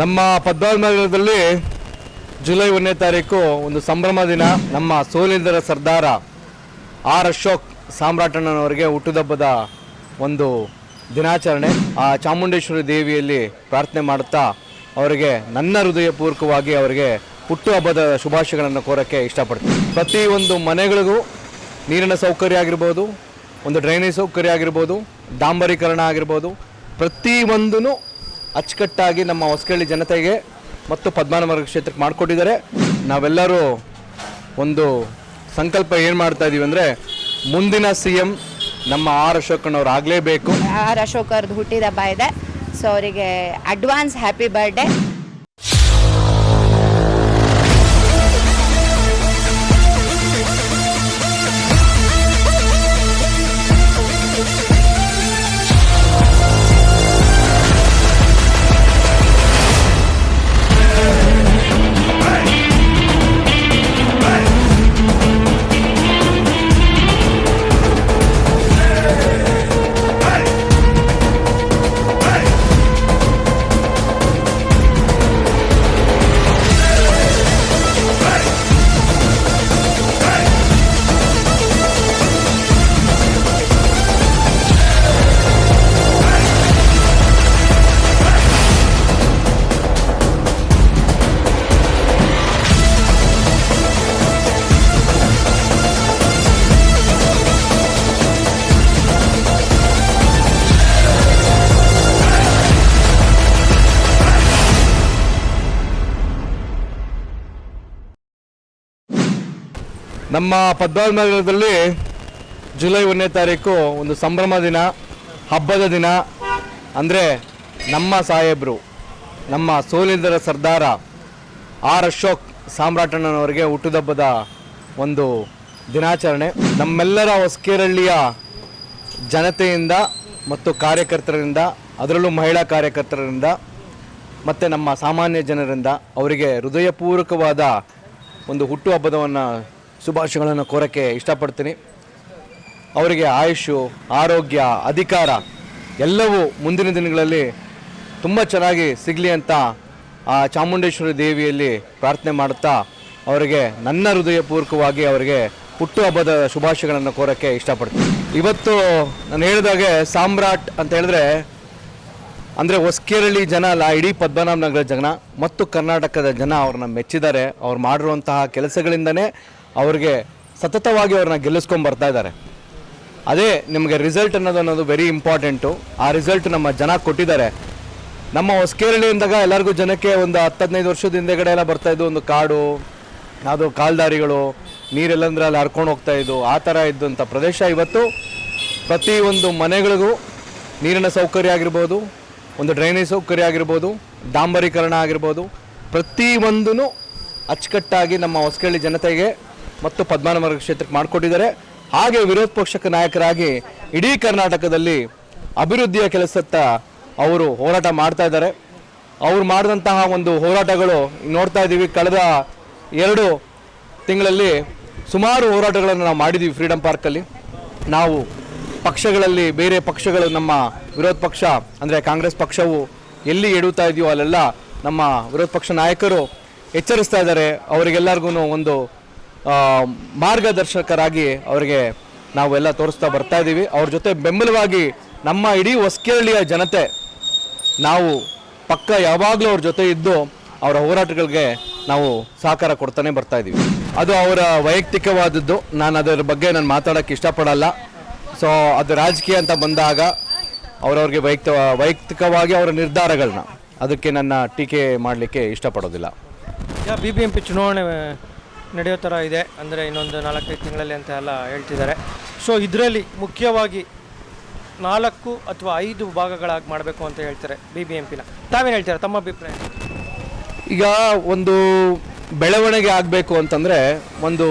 ನಮ್ಮ ಪದ್ಮನಾಭನಗರದಲ್ಲಿ ಜುಲೈ ಒಂದನೇ ತಾರೀಕು ಒಂದು ಸಂಭ್ರಮ ದಿನ. ನಮ್ಮ ಸೋಲಿಂದರ ಸರ್ದಾರ ಆರ್ ಅಶೋಕ್ ಸಾಮ್ರಾಟಣ್ಣನವರಿಗೆ ಹುಟ್ಟುದಬ್ಬದ ಒಂದು ದಿನಾಚರಣೆ. ಆ ಚಾಮುಂಡೇಶ್ವರಿ ದೇವಿಯಲ್ಲಿ ಪ್ರಾರ್ಥನೆ ಮಾಡುತ್ತಾ ಅವರಿಗೆ ನನ್ನ ಹೃದಯಪೂರ್ವಕವಾಗಿ ಅವರಿಗೆ ಹುಟ್ಟುಹಬ್ಬದ ಶುಭಾಶಯಗಳನ್ನು ಕೋರೋಕ್ಕೆ ಇಷ್ಟಪಡ್ತೀನಿ. ಪ್ರತಿಯೊಂದು ಮನೆಗಳಿಗೂ ನೀರಿನ ಸೌಕರ್ಯ ಆಗಿರ್ಬೋದು, ಒಂದು ಡ್ರೈನೇಜ್ ಸೌಕರ್ಯ ಆಗಿರ್ಬೋದು, ಡಾಂಬರೀಕರಣ ಆಗಿರ್ಬೋದು ಪ್ರತಿಯೊಂದೂ ಅಚ್ಚುಕಟ್ಟಾಗಿ ನಮ್ಮ ಹೊಸಕಳ್ಳಿ ಜನತೆಗೆ ಮತ್ತು ಪದ್ಮನಾಭ ಕ್ಷೇತ್ರಕ್ಕೆ ಮಾಡಿಕೊಟ್ಟಿದ್ದಾರೆ. ನಾವೆಲ್ಲರೂ ಒಂದು ಸಂಕಲ್ಪ ಏನು ಮಾಡ್ತಾ ಇದ್ದೀವಿ ಅಂದರೆ ಮುಂದಿನ ಸಿ ಎಂ ನಮ್ಮ ಆರ್ ಅಶೋಕನವ್ರು ಆಗಲೇಬೇಕು. ಆರ್ ಅಶೋಕ್ ಅವ್ರದ್ದು ಹುಟ್ಟಿದ ಹಬ್ಬ ಇದೆ. ಸೊ ಅವರಿಗೆ ಅಡ್ವಾನ್ಸ್ ಹ್ಯಾಪಿ ಬರ್ಡೇ ನಮ್ಮ ಪದ್ಮನಾಭನಗರದಲ್ಲಿ ಜುಲೈ ಒಂದನೇ ತಾರೀಕು ಒಂದು ಸಂಭ್ರಮ ದಿನ, ಹಬ್ಬದ ದಿನ. ಅಂದರೆ ನಮ್ಮ ಸಾಹೇಬರು, ನಮ್ಮ ಸೋಲಿಂದರ ಸರ್ದಾರ ಆರ್ ಅಶೋಕ್ ಸಾಮ್ರಾಟಣ್ಣನವರಿಗೆ ಹುಟ್ಟುದಬ್ಬದ ಒಂದು ದಿನಾಚರಣೆ. ನಮ್ಮೆಲ್ಲರ ಹೊಸಕೇರಳ್ಳಿಯ ಜನತೆಯಿಂದ ಮತ್ತು ಕಾರ್ಯಕರ್ತರಿಂದ, ಅದರಲ್ಲೂ ಮಹಿಳಾ ಕಾರ್ಯಕರ್ತರಿಂದ, ಮತ್ತು ನಮ್ಮ ಸಾಮಾನ್ಯ ಜನರಿಂದ ಅವರಿಗೆ ಹೃದಯಪೂರ್ವಕವಾದ ಒಂದು ಹುಟ್ಟುಹಬ್ಬದವನ್ನು ಶುಭಾಶಯಗಳನ್ನು ಕೋರೋಕ್ಕೆ ಇಷ್ಟಪಡ್ತೀನಿ. ಅವರಿಗೆ ಆಯುಷು, ಆರೋಗ್ಯ, ಅಧಿಕಾರ ಎಲ್ಲವೂ ಮುಂದಿನ ದಿನಗಳಲ್ಲಿ ತುಂಬ ಚೆನ್ನಾಗಿ ಸಿಗಲಿ ಅಂತ ಆ ಚಾಮುಂಡೇಶ್ವರಿ ದೇವಿಯಲ್ಲಿ ಪ್ರಾರ್ಥನೆ ಮಾಡುತ್ತಾ ಅವರಿಗೆ ನನ್ನ ಹೃದಯಪೂರ್ವಕವಾಗಿ ಅವರಿಗೆ ಹುಟ್ಟುಹಬ್ಬದ ಶುಭಾಶಯಗಳನ್ನು ಕೋರೋಕ್ಕೆ ಇಷ್ಟಪಡ್ತೀನಿ. ಇವತ್ತು ನಾನು ಹೇಳಿದಾಗೆ ಸಾಮ್ರಾಟ್ ಅಂತ ಹೇಳಿದ್ರೆ, ಅಂದರೆ ಹೊಸ್ಕೇರಳ್ಳಿ ಜನ ಅಲ್ಲ, ಇಡೀ ಪದ್ಮನಾಭ ನಗರ ಜನ, ಮತ್ತು ಕರ್ನಾಟಕದ ಜನ ಅವ್ರನ್ನ ಮೆಚ್ಚಿದ್ದಾರೆ. ಅವ್ರು ಮಾಡಿರುವಂತಹ ಕೆಲಸಗಳಿಂದನೇ ಅವ್ರಿಗೆ ಸತತವಾಗಿ ಅವ್ರನ್ನ ಗೆಲ್ಲಿಸ್ಕೊಂಡು ಬರ್ತಾ ಇದ್ದಾರೆ. ಅದೇ ನಿಮಗೆ ರಿಸಲ್ಟ್ ಅನ್ನೋದು ಅನ್ನೋದು ವೆರಿ ಇಂಪಾರ್ಟೆಂಟು ಆ ರಿಸಲ್ಟ್ ನಮ್ಮ ಜನ ಕೊಟ್ಟಿದ್ದಾರೆ. ನಮ್ಮ ಹೊಸಕೇರಳಿ ಅಂದಾಗ ಎಲ್ಲರಿಗೂ ಜನಕ್ಕೆ ಒಂದು ಹತ್ತು ಹದಿನೈದು ವರ್ಷದ ಹಿಂದೆಗಡೆ ಎಲ್ಲ ಬರ್ತಾ ಇದ್ದು ಒಂದು ಕಾಡು ಅದು ಕಾಲ್ದಾರಿಗಳು ನೀರೆಲ್ಲಂದ್ರೆ ಅಲ್ಲಿ ಹರ್ಕೊಂಡು ಹೋಗ್ತಾ ಇದ್ದು, ಆ ಥರ ಇದ್ದಂಥ ಪ್ರದೇಶ ಇವತ್ತು ಪ್ರತಿಯೊಂದು ಮನೆಗಳಿಗೂ ನೀರಿನ ಸೌಕರ್ಯ ಆಗಿರ್ಬೋದು, ಒಂದು ಡ್ರೈನೇಜ್ ಸೌಕರ್ಯ ಆಗಿರ್ಬೋದು, ಡಾಂಬರೀಕರಣ ಆಗಿರ್ಬೋದು ಪ್ರತಿಯೊಂದೂ ಅಚ್ಚುಕಟ್ಟಾಗಿ ನಮ್ಮ ಹೊಸಕೇಳಿ ಜನತೆಗೆ ಮತ್ತು ಪದ್ಮನಾಭ ಕ್ಷೇತ್ರಕ್ಕೆ ಮಾಡಿಕೊಟ್ಟಿದ್ದಾರೆ. ಹಾಗೆ ವಿರೋಧ ಪಕ್ಷಕ ನಾಯಕರಾಗಿ ಇಡೀ ಕರ್ನಾಟಕದಲ್ಲಿ ಅಭಿವೃದ್ಧಿಯ ಕೆಲಸತ್ತ ಅವರು ಹೋರಾಟ ಮಾಡ್ತಾ ಇದ್ದಾರೆ. ಅವ್ರು ಮಾಡಿದಂತಹ ಒಂದು ಹೋರಾಟಗಳು ನೋಡ್ತಾ ಇದ್ದೀವಿ. ಕಳೆದ ಎರಡು ತಿಂಗಳಲ್ಲಿ ಸುಮಾರು ಹೋರಾಟಗಳನ್ನು ನಾವು ಮಾಡಿದ್ದೀವಿ ಫ್ರೀಡಮ್ ಪಾರ್ಕಲ್ಲಿ. ನಾವು ಪಕ್ಷಗಳಲ್ಲಿ, ಬೇರೆ ಪಕ್ಷಗಳು ನಮ್ಮ ವಿರೋಧ ಪಕ್ಷ, ಅಂದರೆ ಕಾಂಗ್ರೆಸ್ ಪಕ್ಷವು ಎಲ್ಲಿ ಎಡುತ್ತಾ ಇದೆಯೋ ಅಲ್ಲೆಲ್ಲ ನಮ್ಮ ವಿರೋಧ ಪಕ್ಷ ನಾಯಕರು ಎಚ್ಚರಿಸ್ತಾ ಇದ್ದಾರೆ. ಅವರಿಗೆಲ್ಲರಿಗೂ ಒಂದು ಮಾರ್ಗದರ್ಶಕರಾಗಿ ಅವರಿಗೆ ನಾವೆಲ್ಲ ತೋರಿಸ್ತಾ ಬರ್ತಾ ಇದ್ದೀವಿ. ಅವ್ರ ಜೊತೆ ಬೆಂಬಲವಾಗಿ ನಮ್ಮ ಇಡೀ ಹೊಸಕೇರಳಿಯ ಜನತೆ, ನಾವು ಪಕ್ಕ ಯಾವಾಗಲೂ ಅವ್ರ ಜೊತೆ ಇದ್ದು ಅವರ ಹೋರಾಟಗಳಿಗೆ ನಾವು ಸಹಕಾರ ಕೊಡ್ತಾನೆ ಬರ್ತಾ ಇದ್ದೀವಿ. ಅದು ಅವರ ವೈಯಕ್ತಿಕವಾದದ್ದು. ನಾನು ಅದರ ಬಗ್ಗೆ ನಾನು ಮಾತಾಡೋಕ್ಕೆ ಇಷ್ಟಪಡಲ್ಲ. ಸೊ ಅದು ರಾಜಕೀಯ ಅಂತ ಬಂದಾಗ ಅವರವ್ರಿಗೆ ವೈಯಕ್ತ, ವೈಯಕ್ತಿಕವಾಗಿ ಅವರ ನಿರ್ಧಾರಗಳನ್ನ. ಅದಕ್ಕೆ ನನ್ನ ಟೀಕೆ ಮಾಡಲಿಕ್ಕೆ ಇಷ್ಟಪಡೋದಿಲ್ಲ. ಬಿ ಬಿ ಎಂ ಪಿ ಚುನಾವಣೆ ನಡೆಯೋ ಥರ ಇದೆ ಅಂದರೆ ಇನ್ನೊಂದು ನಾಲ್ಕೈದು ತಿಂಗಳಲ್ಲಿ ಅಂತ ಎಲ್ಲ ಹೇಳ್ತಿದ್ದಾರೆ. ಸೊ ಇದರಲ್ಲಿ ಮುಖ್ಯವಾಗಿ ನಾಲ್ಕು ಅಥವಾ ಐದು ಭಾಗಗಳಾಗಿ ಮಾಡಬೇಕು ಅಂತ ಹೇಳ್ತಾರೆ ಬಿ ಬಿ ಎಂ ಪಿನ ತಾವೇನು ಹೇಳ್ತೀರಾ ತಮ್ಮ ಅಭಿಪ್ರಾಯ? ಈಗ ಒಂದು ಬೆಳವಣಿಗೆ ಆಗಬೇಕು ಅಂತಂದರೆ ಒಂದು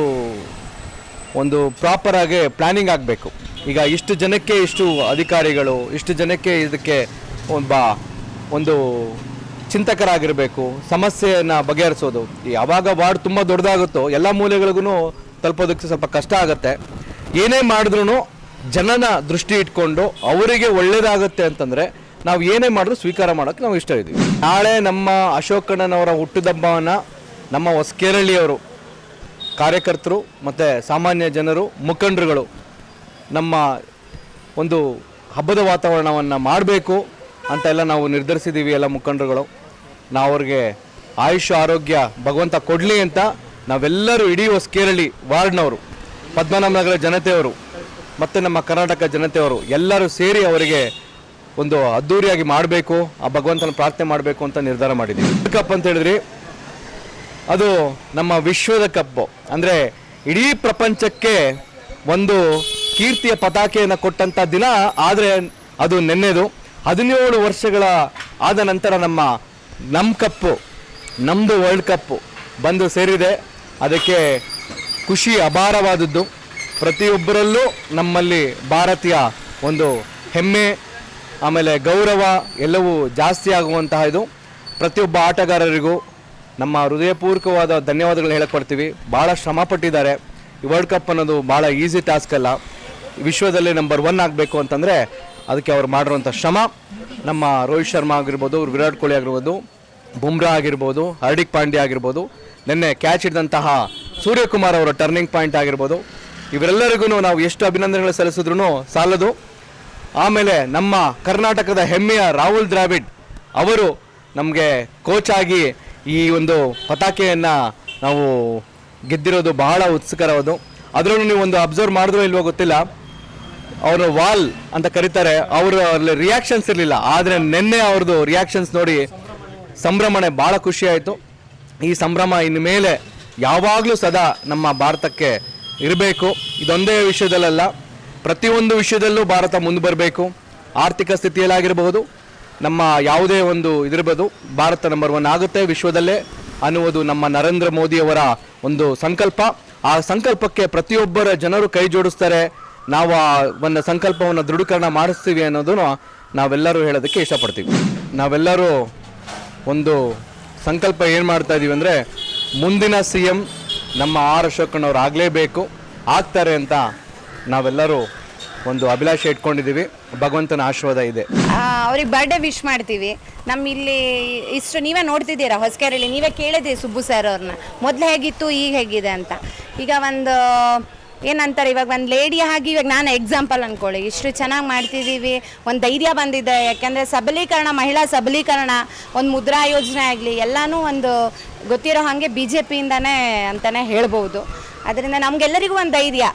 ಒಂದು ಪ್ರಾಪರ್ ಆಗಿ ಪ್ಲಾನಿಂಗ್ ಆಗಬೇಕು. ಈಗ ಇಷ್ಟು ಜನಕ್ಕೆ ಇಷ್ಟು ಅಧಿಕಾರಿಗಳು, ಇಷ್ಟು ಜನಕ್ಕೆ ಇದಕ್ಕೆ ಒಬ್ಬ ಒಂದು ಚಿಂತಕರಾಗಿರಬೇಕು, ಸಮಸ್ಯೆಯನ್ನು ಬಗೆಹರಿಸೋದು. ಯಾವಾಗ ವಾರ್ಡ್ ತುಂಬ ದೊಡ್ಡದಾಗುತ್ತೋ, ಎಲ್ಲ ಮೂಲೆಗಳಿಗೂ ತಲುಪೋದಕ್ಕೆ ಸ್ವಲ್ಪ ಕಷ್ಟ ಆಗುತ್ತೆ. ಏನೇ ಮಾಡಿದ್ರು ಜನನ ದೃಷ್ಟಿ ಇಟ್ಕೊಂಡು ಅವರಿಗೆ ಒಳ್ಳೇದಾಗುತ್ತೆ ಅಂತಂದರೆ ನಾವು ಏನೇ ಮಾಡಿದ್ರು ಸ್ವೀಕಾರ ಮಾಡೋಕ್ಕೆ ನಾವು ಇಷ್ಟ ಇದ್ದೀವಿ. ನಾಳೆ ನಮ್ಮ ಅಶೋಕಣ್ಣನವರ ಹುಟ್ಟುದಬ್ಬವನ್ನು ನಮ್ಮ ಹೊಸಕೇರಳ್ಳಿಯವರು ಕಾರ್ಯಕರ್ತರು ಮತ್ತು ಸಾಮಾನ್ಯ ಜನರು, ಮುಖಂಡರುಗಳು ನಮ್ಮ ಒಂದು ಹಬ್ಬದ ವಾತಾವರಣವನ್ನು ಮಾಡಬೇಕು. ಅಂತ ಎಲ್ಲ ನಾವು ನಿರ್ಧರಿಸಿದ್ದೀವಿ ಎಲ್ಲ ಮುಖಂಡರುಗಳು. ನಾವು ಅವ್ರಿಗೆ ಆಯುಷ್ ಆರೋಗ್ಯ ಭಗವಂತ ಕೊಡಲಿ ಅಂತ ನಾವೆಲ್ಲರೂ ಇಡೀ ಹೊಸಕೇರಳಿ ವಾರ್ಡ್ನವರು, ಪದ್ಮನಾಭನಗರ ಜನತೆಯವರು, ಮತ್ತು ನಮ್ಮ ಕರ್ನಾಟಕ ಜನತೆಯವರು ಎಲ್ಲರೂ ಸೇರಿ ಅವರಿಗೆ ಒಂದು ಅದ್ಧೂರಿಯಾಗಿ ಮಾಡಬೇಕು, ಆ ಭಗವಂತನ ಪ್ರಾರ್ಥನೆ ಮಾಡಬೇಕು ಅಂತ ನಿರ್ಧಾರ ಮಾಡಿದ್ದೀವಿ. ಕಪ್ ಅಂತ ಹೇಳಿದ್ರಿ, ಅದು ನಮ್ಮ ವಿಶ್ವದ ಕಪ್ಪು. ಅಂದರೆ ಇಡೀ ಪ್ರಪಂಚಕ್ಕೆ ಒಂದು ಕೀರ್ತಿಯ ಪತಾಕೆಯನ್ನು ಕೊಟ್ಟಂಥ ದಿನ, ಆದರೆ ಅದು ನೆನ್ನೆದು. ಹದಿನೇಳು ವರ್ಷಗಳ ಆದ ನಂತರ ನಮ್ಮ ನಮ್ಮ ಕಪ್ಪು ನಮ್ಮದು ವರ್ಲ್ಡ್ ಕಪ್ಪು ಬಂದು ಸೇರಿದೆ. ಅದಕ್ಕೆ ಖುಷಿ ಅಪಾರವಾದದ್ದು. ಪ್ರತಿಯೊಬ್ಬರಲ್ಲೂ ನಮ್ಮಲ್ಲಿ ಭಾರತೀಯ ಒಂದು ಹೆಮ್ಮೆ, ಆಮೇಲೆ ಗೌರವ ಎಲ್ಲವೂ ಜಾಸ್ತಿ ಆಗುವಂತಹ ಇದು. ಪ್ರತಿಯೊಬ್ಬ ಆಟಗಾರರಿಗೂ ನಮ್ಮ ಹೃದಯಪೂರ್ವಕವಾದ ಧನ್ಯವಾದಗಳು ಹೇಳಿಕೊಡ್ತೀವಿ ಭಾಳ ಶ್ರಮ ಪಟ್ಟಿದ್ದಾರೆ. ವರ್ಲ್ಡ್ ಕಪ್ ಅನ್ನೋದು ಭಾಳ ಈಸಿ ಟಾಸ್ಕ್ ಅಲ್ಲ. ವಿಶ್ವದಲ್ಲೇ ನಂಬರ್ ಒನ್ ಆಗಬೇಕು ಅಂತಂದರೆ ಅದಕ್ಕೆ ಅವ್ರು ಮಾಡಿರುವಂಥ ಶ್ರಮ. ನಮ್ಮ ರೋಹಿತ್ ಶರ್ಮಾ ಆಗಿರ್ಬೋದು ವಿರಾಟ್ ಕೊಹ್ಲಿ ಆಗಿರ್ಬೋದು, ಬುಮ್ರಾ ಆಗಿರ್ಬೋದು, ಹಾರ್ದಿಕ್ ಪಾಂಡ್ಯ ಆಗಿರ್ಬೋದು, ನಿನ್ನೆ ಕ್ಯಾಚ್ ಹಿಡಿದಂತಹ ಸೂರ್ಯಕುಮಾರ್ ಅವರ ಟರ್ನಿಂಗ್ ಪಾಯಿಂಟ್ ಆಗಿರ್ಬೋದು, ಇವರೆಲ್ಲರಿಗೂ ನಾವು ಎಷ್ಟು ಅಭಿನಂದನೆಗಳು ಸಲ್ಲಿಸಿದ್ರು ಸಾಲದು. ಆಮೇಲೆ ನಮ್ಮ ಕರ್ನಾಟಕದ ಹೆಮ್ಮೆಯ ರಾಹುಲ್ ದ್ರಾವಿಡ್ ಅವರು ನಮಗೆ ಕೋಚ್ ಆಗಿ ಈ ಒಂದು ಪತಾಕೆಯನ್ನು ನಾವು ಗೆದ್ದಿರೋದು ಬಹಳ ಉತ್ಸುಕರವಾದು. ಅದರಲ್ಲೂ ನೀವು ಒಂದು ಅಬ್ಸರ್ವ್ ಮಾಡಿದ್ರೋ ಇಲ್ವೋ ಗೊತ್ತಿಲ್ಲ. ಅವರು ವಾಲ್ ಅಂತ ಕರೀತಾರೆ, ಅವರು ರಿಯಾಕ್ಷನ್ಸ್ ಇರಲಿಲ್ಲ. ಆದರೆ ನಿನ್ನೆ ಅವ್ರದ್ದು ರಿಯಾಕ್ಷನ್ಸ್ ನೋಡಿ ಸಂಭ್ರಮಣೆ ಭಾಳ ಖುಷಿ ಆಯಿತು. ಈ ಸಂಭ್ರಮ ಇನ್ನು ಮೇಲೆ ಯಾವಾಗಲೂ ಸದಾ ನಮ್ಮ ಭಾರತಕ್ಕೆ ಇರಬೇಕು. ಇದೊಂದೇ ವಿಷಯದಲ್ಲ ಪ್ರತಿಯೊಂದು ವಿಷಯದಲ್ಲೂ ಭಾರತ ಮುಂದೆ ಬರಬೇಕು. ಆರ್ಥಿಕ ಸ್ಥಿತಿಯಲ್ಲಾಗಿರಬಹುದು, ನಮ್ಮ ಯಾವುದೇ ಒಂದು ಇದಿರ್ಬೋದು, ಭಾರತ ನಂಬರ್ ಒನ್ ಆಗುತ್ತೆ ವಿಶ್ವದಲ್ಲೇ ಅನ್ನುವುದು ನಮ್ಮ ನರೇಂದ್ರ ಮೋದಿಯವರ ಒಂದು ಸಂಕಲ್ಪ. ಆ ಸಂಕಲ್ಪಕ್ಕೆ ಪ್ರತಿಯೊಬ್ಬರ ಜನರು ಕೈ ಜೋಡಿಸ್ತಾರೆ. ನಾವು ಆ ಒಂದು ಸಂಕಲ್ಪವನ್ನು ದೃಢೀಕರಣ ಮಾಡಿಸ್ತೀವಿ ಅನ್ನೋದನ್ನು ನಾವೆಲ್ಲರೂ ಹೇಳೋದಕ್ಕೆ ಇಷ್ಟಪಡ್ತೀವಿ. ನಾವೆಲ್ಲರೂ ಒಂದು ಸಂಕಲ್ಪ ಏನು ಮಾಡ್ತಾ ಇದ್ದೀವಿ ಅಂದರೆ ಮುಂದಿನ ಸಿ ಎಂ ನಮ್ಮ ಆರ್ ಅಶೋಕಣ್ಣವ್ರು ಆಗಲೇಬೇಕು, ಆಗ್ತಾರೆ ಅಂತ ನಾವೆಲ್ಲರೂ ಒಂದು ಅಭಿಲಾಷೆ ಇಟ್ಕೊಂಡಿದ್ದೀವಿ. ಭಗವಂತನ ಆಶೀರ್ವಾದ ಇದೆ. ಅವ್ರಿಗೆ ಬರ್ಡೇ ವಿಶ್ ಮಾಡ್ತೀವಿ. ನಮ್ಮ ಇಲ್ಲಿ ಇಷ್ಟು ನೀವೇ ನೋಡ್ತಿದ್ದೀರಾ ಹೊಸಕೆರೆಯಲ್ಲಿ, ನೀವೇ ಕೇಳಿದ್ದೀವಿ ಸುಬ್ಬು ಸರ್ ಅವ್ರನ್ನ ಮೊದಲು ಹೇಗಿತ್ತು, ಈಗ ಹೇಗಿದೆ ಅಂತ. ಈಗ ಒಂದು ಏನಂತಾರೆ, ಇವಾಗ ಒಂದು ಲೇಡಿ ಆಗಿ ಇವಾಗ ನಾನು ಎಕ್ಸಾಂಪಲ್ ಅಂದ್ಕೊಳ್ಳಿ ಇಷ್ಟು ಚೆನ್ನಾಗಿ ಮಾಡ್ತಿದ್ದೀವಿ, ಒಂದು ಧೈರ್ಯ ಬಂದಿದೆ. ಯಾಕೆಂದರೆ ಸಬಲೀಕರಣ, ಮಹಿಳಾ ಸಬಲೀಕರಣ, ಒಂದು ಮುದ್ರಾ ಯೋಜನೆ ಆಗಲಿ, ಎಲ್ಲನೂ ಒಂದು ಗೊತ್ತಿರೋ ಹಾಗೆ ಬಿ ಜೆ ಪಿಯಿಂದನೇ ಅಂತಲೇ ಹೇಳ್ಬೋದು. ಅದರಿಂದ ನಮಗೆಲ್ಲರಿಗೂ ಒಂದು ಧೈರ್ಯ.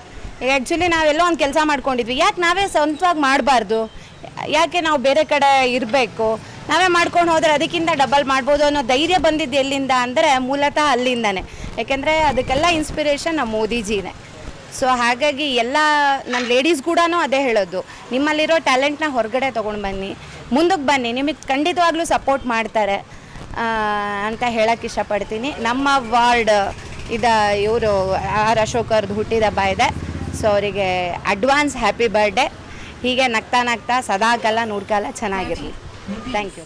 ಈಗ ಆ್ಯಕ್ಚುಲಿ ನಾವೆಲ್ಲೋ ಒಂದು ಕೆಲಸ ಮಾಡ್ಕೊಂಡಿದ್ವಿ. ಯಾಕೆ ನಾವೇ ಸ್ವಂತವಾಗಿ ಮಾಡಬಾರ್ದು? ಯಾಕೆ ನಾವು ಬೇರೆ ಕಡೆ ಇರಬೇಕು? ನಾವೇ ಮಾಡ್ಕೊಂಡು ಹೋದರೆ ಅದಕ್ಕಿಂತ ಡಬಲ್ ಮಾಡ್ಬೋದು ಅನ್ನೋ ಧೈರ್ಯ ಬಂದಿದ್ದು ಎಲ್ಲಿಂದ ಅಂದರೆ ಮೂಲತಃ ಅಲ್ಲಿಂದನೇ. ಯಾಕೆಂದರೆ ಅದಕ್ಕೆಲ್ಲ ಇನ್ಸ್ಪಿರೇಷನ್ ನಮ್ಮ ಮೋದಿಜಿನೇ. ಸೊ ಹಾಗಾಗಿ ಎಲ್ಲ ನನ್ನ ಲೇಡೀಸ್ ಕೂಡ ಅದೇ ಹೇಳೋದು. ನಿಮ್ಮಲ್ಲಿರೋ ಟ್ಯಾಲೆಂಟ್ನ ಹೊರಗಡೆ ತೊಗೊಂಡು ಬನ್ನಿ. ಮುಂದಕ್ಕೆ ಬನ್ನಿ. ನಿಮಗೆ ಖಂಡಿತವಾಗ್ಲೂ ಸಪೋರ್ಟ್ ಮಾಡ್ತಾರೆ. ಅಂತ ಹೇಳಕ್ಕೆ ಇಷ್ಟಪಡ್ತೀನಿ. ನಮ್ಮ ವಾರ್ಡ್ ಇದ ಇವರು ಆರ್ ಅಶೋಕ್ ಅವ್ರದ್ದು ಹುಟ್ಟಿದಬ್ಬ ಇದೆ. ಸೊ ಅವರಿಗೆ ಅಡ್ವಾನ್ಸ್ ಹ್ಯಾಪಿ ಬರ್ಡೇ ಹೀಗೆ ನಗ್ತಾ ನಗ್ತಾ ಸದಾಕಾಲ ನೂರ್ಕಾಲ ನೂರು ಕಾಲ ಚೆನ್ನಾಗಿರಲಿ ಥ್ಯಾಂಕ್ ಯು